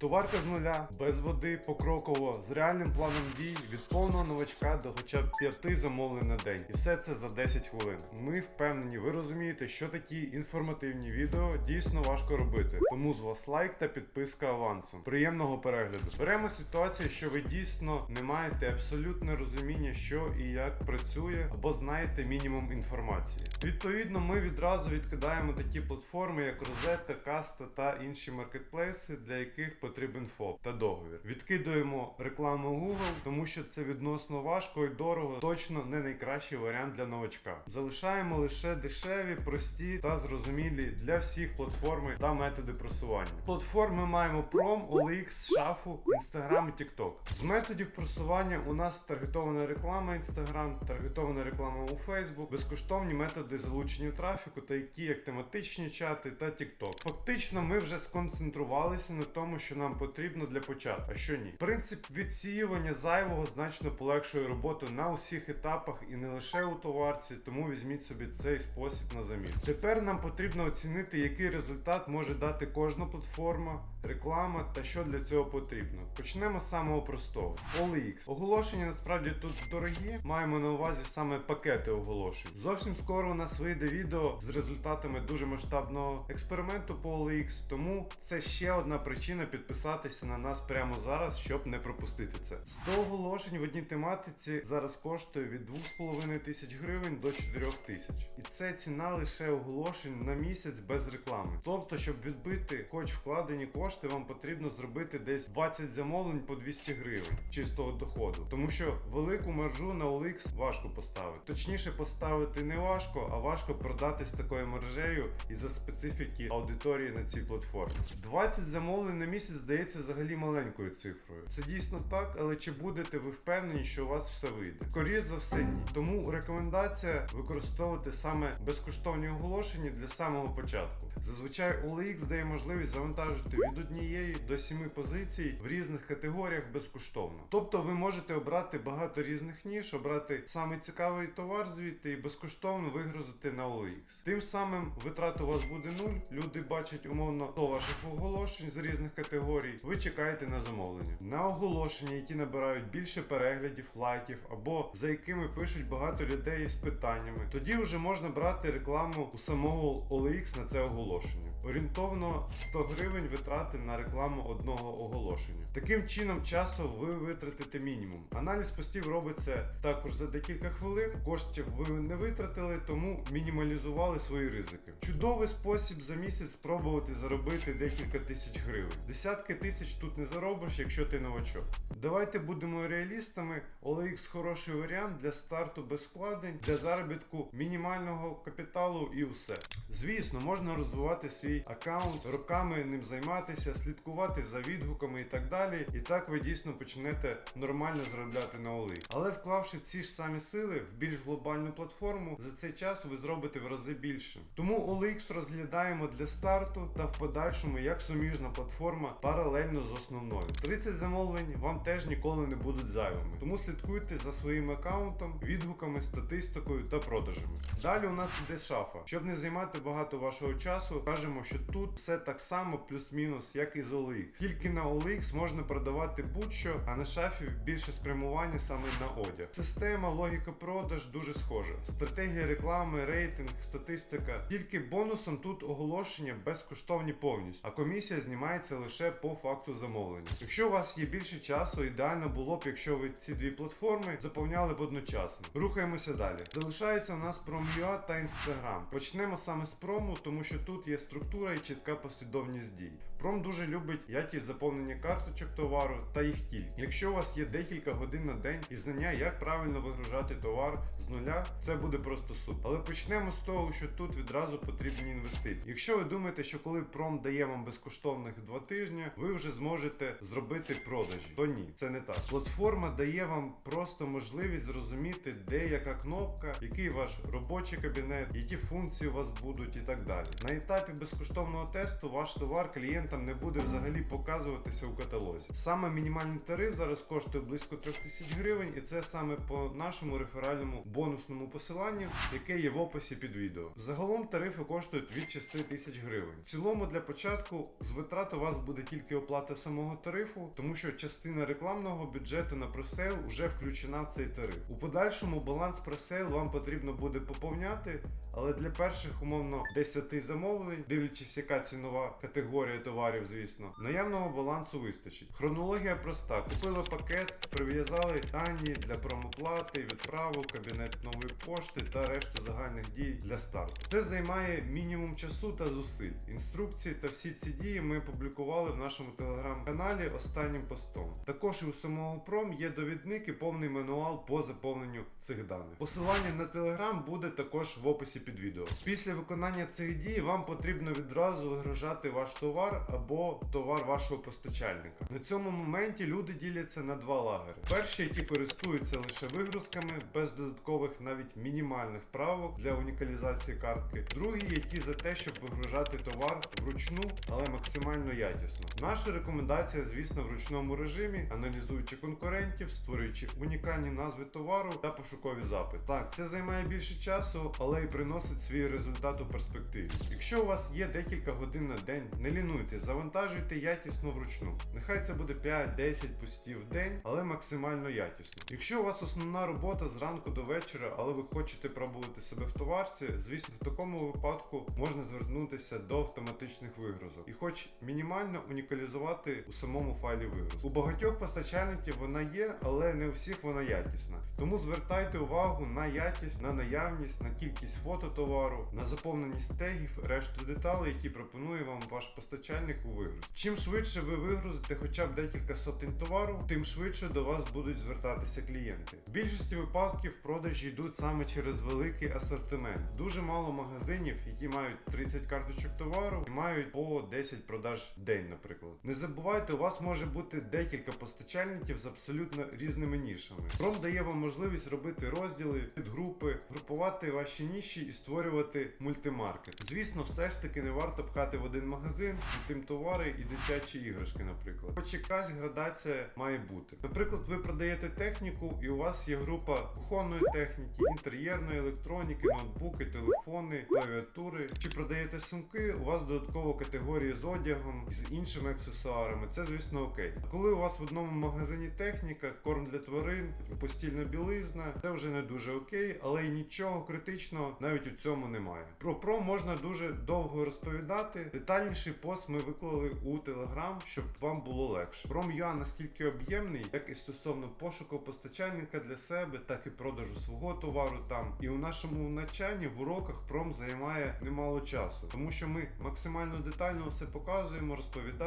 Товарка з нуля, без води, покроково, з реальним планом дій від повного новачка до хоча б п'яти замовлень на день. І все це за 10 хвилин. Ми впевнені, ви розумієте, що такі інформативні відео дійсно важко робити. Тому з вас лайк та підписка авансом. Приємного перегляду. Беремо ситуацію, що ви дійсно не маєте абсолютне розуміння, що і як працює, або знаєте мінімум інформації. Відповідно, ми відразу відкидаємо такі платформи, як Розетка, Каста та інші маркетплейси, для яких потрібен ФОП та договір. Відкидуємо рекламу Google, тому що це відносно важко і дорого, точно не найкращий варіант для новачка. Залишаємо лише дешеві, прості та зрозумілі для всіх платформи та методи просування. Платформи маємо Prom, OLX, Шафу, Instagram і TikTok. З методів просування у нас таргетована реклама Instagram, таргетована реклама у Facebook, безкоштовні методи залучення трафіку, такі як тематичні чати та TikTok. Фактично, ми вже сконцентрувалися на тому, що нам потрібно для початку, а що ні. Принцип відсіювання зайвого значно полегшує роботу на усіх етапах і не лише у товарці, тому візьміть собі цей спосіб на замін. Тепер нам потрібно оцінити, який результат може дати кожна платформа, реклама та що для цього потрібно. Почнемо з самого простого. OLX. Оголошення насправді тут дорогі. Маємо на увазі саме пакети оголошень. Зовсім скоро у нас вийде відео з результатами дуже масштабного експерименту по OLX, тому це ще одна причина підписатися на нас прямо зараз, щоб не пропустити це. 100 оголошень в одній тематиці зараз коштує від 2,5 тисяч гривень до 4 тисяч. І це ціна лише оголошень на місяць без реклами. Тобто, щоб відбити хоч вкладені кошти, вам потрібно зробити десь 20 замовлень по 200 гривень чистого доходу. Тому що велику маржу на OLX важко поставити. Точніше, поставити не важко, а важко продати з такою маржею із-за специфіки аудиторії на цій платформі. 20 замовлень на місяць здається взагалі маленькою цифрою. Це дійсно так, але чи будете ви впевнені, що у вас все вийде? Скоріше за все, ні. Тому рекомендація використовувати саме безкоштовні оголошення для самого початку. Зазвичай OLX дає можливість завантажити від однієї до сіми позицій в різних категоріях безкоштовно. Тобто ви можете обрати багато різних ніж, обрати саме цікавий товар звідти і безкоштовно вигрузити на OLX. Тим самим витрат у вас буде нуль. Люди бачать умовно 100 ваших оголошень з різних категорій. Ви чекаєте на замовлення. На оголошення, які набирають більше переглядів, лайків або за якими пишуть багато людей з питаннями. Тоді вже можна брати рекламу у самого OLX на це оголошення. Орієнтовно 100 гривень витрати на рекламу одного оголошення. Таким чином, часу ви витратите мінімум. Аналіз постів робиться також за декілька хвилин. Коштів ви не витратили, тому мінімалізували свої ризики. Чудовий спосіб за місяць спробувати заробити декілька тисяч гривень. Десятки тисяч тут не заробиш, якщо ти новачок. Давайте будемо реалістами. OLX хороший варіант для старту без вкладень, для заробітку мінімального капіталу і усе. Звісно, можна розвивати свій аккаунт, роками ним займатися, слідкувати за відгуками і так далі. І так ви дійсно почнете нормально заробляти на OLX. Але вклавши ці ж самі сили в більш глобальну платформу, за цей час ви зробите в рази більше. Тому OLX розглядаємо для старту та в подальшому як суміжна платформа паралельно з основною. 30 замовлень вам теж ніколи не будуть зайвими. Тому слідкуйте за своїм аккаунтом, відгуками, статистикою та продажами. Далі у нас іде шафа. Щоб не займати багато вашого часу, кажемо, що тут все так само плюс-мінус, як і з OLX. Tільки на OLX можна продавати будь-що, а на шафі більше спрямування саме на одяг. Система, логіка продаж дуже схожа. Стратегія реклами, рейтинг, статистика. Тільки бонусом тут оголошення безкоштовні повністю, а комісія знімається лише по факту замовлення. Якщо у вас є більше часу, ідеально було б, якщо ви ці дві платформи заповняли б одночасно. Рухаємося далі. Залишається у нас Prom.ua та Instagram. Почнемо саме з прому, тому що тут є структура і чітка послідовність дій. Пром дуже любить якість заповнення карточок товару та їх кількість. Якщо у вас є декілька годин на день і знання, як правильно вигружати товар з нуля, це буде просто супер. Але почнемо з того, що тут відразу потрібні інвестиції. Якщо ви думаєте, що коли пром дає вам безкоштовних два тижні, ви вже зможете зробити продажі, то ні, це не так. Платформа дає вам просто можливість зрозуміти, де яка кнопка, який ваш робочий кабінет, які функції у вас будуть і так далі. На етапі безкоштовного тесту ваш товар клієнтам не буде взагалі показуватися у каталозі. Саме мінімальний тариф зараз коштує близько 3000 гривень, і це саме по нашому реферальному бонусному посиланню, яке є в описі під відео. Загалом тарифи коштують від 6 тисяч гривень. В цілому для початку з витрат у вас буде тільки оплата самого тарифу, тому що частина рекламного бюджету на пресейл вже включена в цей тариф. У подальшому баланс пресейл вам потрібно буде поповняти, але для перших умовно 10 замовлень, дивлячись, яка цінова категорія товарів, звісно, наявного балансу вистачить. Хронологія проста: купили пакет, прив'язали дані для промоплати, відправу, кабінет нової пошти та решту загальних дій для старту. Це займає мінімум часу та зусиль. Інструкції та всі ці дії ми публікували в нашому телеграм-каналі останнім постом. Також і у самого пром є довідник і повний мануал по заповненню цих даних. Посилання на телеграм буде також в описі під відео. Після виконання цих дій вам потрібно відразу вигружати ваш товар або товар вашого постачальника. На цьому моменті люди діляться на два лагери. Перші, які користуються лише вигрузками без додаткових навіть мінімальних правок для унікалізації картки. Другі, які за те, щоб вигружати товар вручну, але максимально якісно. Наша рекомендація, звісно, в ручному режимі, аналізуючи конкурентів, створюючи унікальні назви товару та пошукові запити. Так, це займає більше часу, але і приносить свій результат у перспективі. Якщо у вас є декілька годин на день, не лінуйтесь, завантажуйте якісно вручну. Нехай це буде 5-10 постів в день, але максимально якісно. Якщо у вас основна робота зранку до вечора, але ви хочете пробувати себе в товарці, звісно, в такому випадку можна звернутися до автоматичних вигрузок і хоч мінімально унікалізувати у самому файлі вигруз. У багатьох постачальників вона є, але не у всіх вона якісна. Тому звертайте увагу на якість, на наявність, на кількість фото товару, на заповненість тегів, решту деталей, які пропонує вам ваш постачальник у вигруз. Чим швидше ви вигрузите хоча б декілька сотень товару, тим швидше до вас будуть звертатися клієнти. В більшості випадків продажі йдуть саме через великий асортимент. Дуже мало магазинів, які мають 30 карточок товару і мають по 10 продаж в день, наприклад. Не забувайте, у вас може бути декілька постачальників з абсолютно різними нішами. Пром дає вам можливість робити розділи, підгрупи, групувати ваші ніші і створювати мультимаркет. Звісно, все ж таки не варто пхати в один магазин тим товари і дитячі іграшки, наприклад. Хоч якась градація має бути. Наприклад, ви продаєте техніку, і у вас є група кухонної техніки, інтер'єрної електроніки, ноутбуки, телефони, клавіатури. Чи продаєте сумки, у вас додатково категорії з одягом, з іншими аксесуарами. Це, звісно, окей. Коли у вас в одному магазині техніка, корм для тварин, постільна білизна, це вже не дуже окей, але й нічого критичного навіть у цьому немає. Про про можна дуже довго розповідати. Детальніший пост ми виклали у Telegram, щоб вам було легше. Prom.ua настільки об'ємний, як і стосовно пошуку постачальника для себе, так і продажу свого товару там. І у нашому навчанні в уроках пром займає немало часу, тому що ми максимально детально все показуємо, розповідаємо,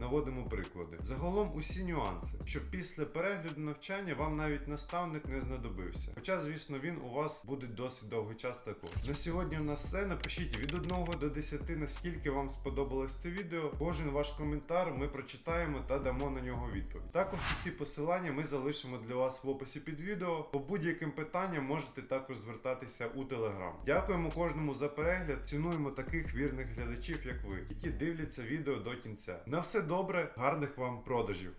наводимо приклади. Загалом усі нюанси, щоб після перегляду навчання вам навіть наставник не знадобився. Хоча, звісно, він у вас буде досить довгий час також. На сьогодні у нас все. Напишіть від 1 до 10, наскільки вам сподобалось це відео. Кожен ваш коментар ми прочитаємо та дамо на нього відповідь. Також усі посилання ми залишимо для вас в описі під відео. По будь-яким питанням можете також звертатися у Telegram. Дякуємо кожному за перегляд. Цінуємо таких вірних глядачів, як ви, які дивляться відео до кінця. На все добре, гарних вам продажів!